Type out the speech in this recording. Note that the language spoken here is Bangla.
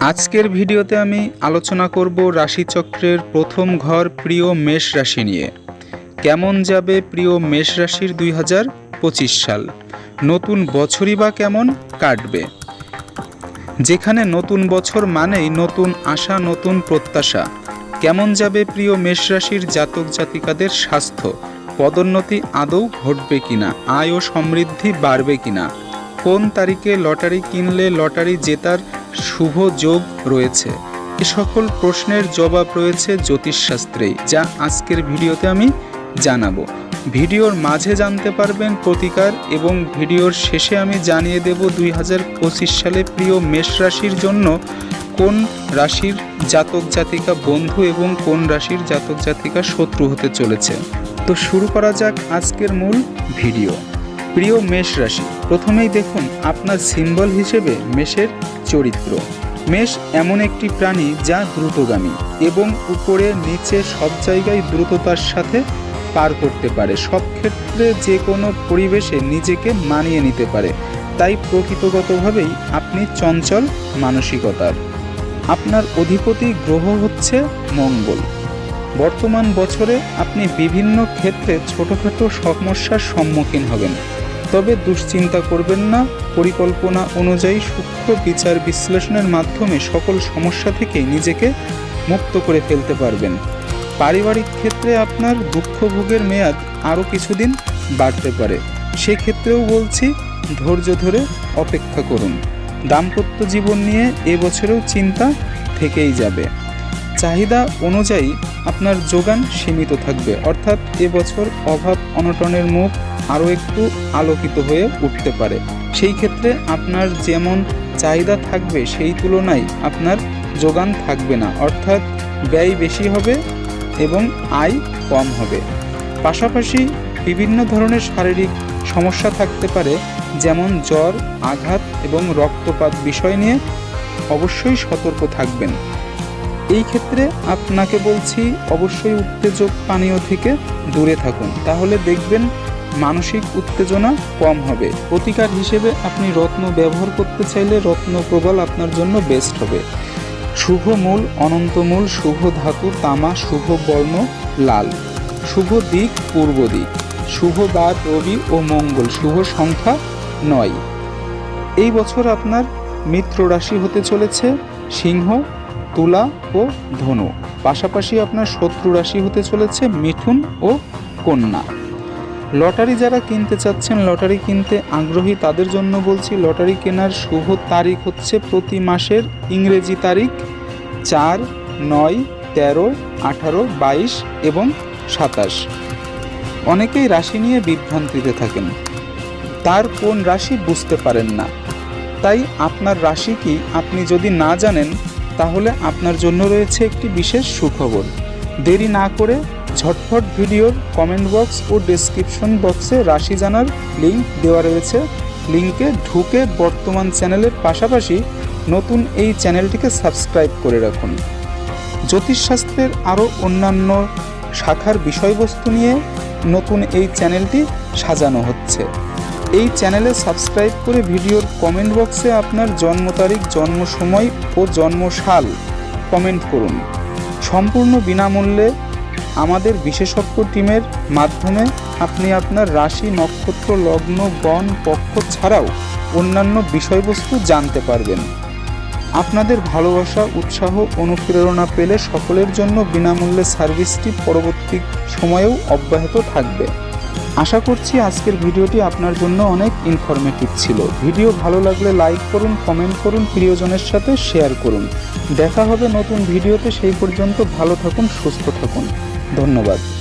আজকের ভিডিওতে আমি আলোচনা করব রাশিচক্রের প্রথম ঘর প্রিয় মেষ রাশি নিয়ে। কেমন যাবে প্রিয় মেষ রাশির দুই হাজার পঁচিশ সাল? নতুন বছরই বা কেমন কাটবে? যেখানে নতুন বছর মানেই নতুন আশা, নতুন প্রত্যাশা। কেমন যাবে প্রিয় মেষ রাশির জাতক জাতিকাদের স্বাস্থ্য? পদোন্নতি আদৌ ঘটবে কিনা? আয় ও সমৃদ্ধি বাড়বে কিনা? কোন তারিখে লটারি কিনলে লটারি জেতার শুভ যোগ রয়েছে। এ সকল প্রশ্নের জবাব রয়েছে জ্যোতিষশাস্ত্রেই যা আজকের ভিডিওতে আমি জানাব। ভিডিওর মাঝে জানতে পারবেন প্রতিকার এবং ভিডিওর শেষে আমি জানিয়ে দেব দুই হাজার পঁচিশ সালে প্রিয় মেষ রাশির জন্য কোন রাশির জাতক জাতিকা বন্ধু এবং কোন রাশির জাতক জাতিকা শত্রু হতে চলেছে। তো শুরু করা যাক আজকের মূল ভিডিও। প্রিয় মেষ রাশি, প্রথমেই দেখুন আপনার সিম্বল হিসেবে মেষের চরিত্র। মেষ এমন একটি প্রাণী যা দ্রুতগামী এবং উপরে নিচে সব জায়গায় দ্রুততার সাথে পার করতে পারে। সব ক্ষেত্রে যে কোনো পরিবেশে নিজেকে মানিয়ে নিতে পারে। তাই প্রকৃতগতভাবেই আপনি চঞ্চল মানসিকতার। আপনার অধিপতি গ্রহ হচ্ছে মঙ্গল। বর্তমান বছরে আপনি বিভিন্ন ক্ষেত্রে ছোটোখাটো সমস্যার সম্মুখীন হবেন। তবে দুশ্চিন্তা করবেন না, পরিকল্পনা অনুযায়ী সূক্ষ্ম বিচার বিশ্লেষণের মাধ্যমে সকল সমস্যা থেকে নিজেকে মুক্ত করে ফেলতে পারবেন। পারিবারিক ক্ষেত্রে আপনার দুঃখ ভোগের মেয়াদ আরও কিছুদিন বাড়তে পারে। সেক্ষেত্রেও বলছি, ধৈর্য ধরে অপেক্ষা করুন। দাম্পত্য জীবন নিয়ে এবছরেও চিন্তা থেকেই যাবে। চাহিদা অনুযায়ী আপনার যোগান সীমিত থাকবে। অর্থাৎ এবছর অভাব অনটনের মুখ আরও একটু আলোকিত হয়ে উঠতে পারে। সেই ক্ষেত্রে আপনার যেমন চাহিদা থাকবে, সেই তুলনায় আপনার যোগান থাকবে না। অর্থাৎ ব্যয় বেশি হবে এবং আয় কম হবে। পাশাপাশি বিভিন্ন ধরনের শারীরিক সমস্যা থাকতে পারে, যেমন জ্বর, আঘাত এবং রক্তপাত বিষয় নিয়ে অবশ্যই সতর্ক থাকবেন। এই ক্ষেত্রে আপনাকে বলছি, অবশ্যই উত্তেজক পানীয় থেকে দূরে থাকুন। তাহলে দেখবেন মানসিক উত্তেজনা কম হবে। প্রতিকার হিসেবে আপনি রত্ন ব্যবহার করতে চাইলে রত্ন প্রবল আপনার জন্য বেস্ট হবে। শুভ মূল, অনন্ত মূল, শুভ ধাতু, তামা, শুভ বর্ণ, লাল। শুভ দিক, পূর্ব দিক। শুভ বার রবি ও মঙ্গল। শুভ সংখ্যা নয়। এই বছর আপনার মিত্র রাশি হতে চলেছে সিংহ। তুলা ও ধনু। পাশাপাশি আপনার শত্রু রাশি হতে চলেছে মিথুন ও কন্যা। লটারি যারা কিনতে চাচ্ছেন, লটারি কিনতে আগ্রহী তাদের জন্য বলছি, লটারি কেনার শুভ তারিখ হচ্ছে প্রতি মাসের ইংরেজি তারিখ চার, নয়, তেরো, আঠারো, বাইশ এবং সাতাশ। অনেকেই রাশি নিয়ে বিভ্রান্তিতে থাকেন। তার কোন রাশি বুঝতে পারেন না। তাই আপনার রাশি কি আপনি যদি না জানেন তাহলে আপনার জন্য রয়েছে একটি বিশেষ সুখবর। দেরি না করে ঝটফট ভিডিওর কমেন্ট বক্স ও ডেসক্রিপশন বক্সে রাশি জানার লিঙ্ক দেওয়া রয়েছে। লিঙ্কে ঢুকে বর্তমান চ্যানেলের পাশাপাশি নতুন এই চ্যানেলটিকে সাবস্ক্রাইব করে রাখুন। জ্যোতিষশাস্ত্রের আরও অন্যান্য শাখার বিষয়বস্তু নিয়ে নতুন এই চ্যানেলটি সাজানো হচ্ছে। এই চ্যানেলে সাবস্ক্রাইব করে ভিডিওর কমেন্ট বক্সে আপনার জন্ম তারিখ, জন্ম সময় ও জন্মসাল কমেন্ট করুন। সম্পূর্ণ বিনামূল্যে আমাদের বিশেষজ্ঞ টিমের মাধ্যমে আপনি আপনার রাশি, নক্ষত্র, লগ্ন, গণ, পক্ষ ছাড়াও অন্যান্য বিষয়বস্তু জানতে পারবেন। আপনাদের ভালোবাসা, উৎসাহ, অনুপ্রেরণা পেলে সকলের জন্য বিনামূল্যে সার্ভিসটি পরবর্তী সময়েও অব্যাহত থাকবে। আশা করছি আজকের ভিডিওটি আপনার জন্য অনেক ইনফরমেটিভ ছিল। ভিডিও ভালো লাগলে লাইক করুন কমেন্ট করুন, প্রিয়জনের সাথে শেয়ার করুন। দেখা হবে নতুন ভিডিওতে, সেই পর্যন্ত ভালো থাকুন, সুস্থ থাকুন। ধন্যবাদ।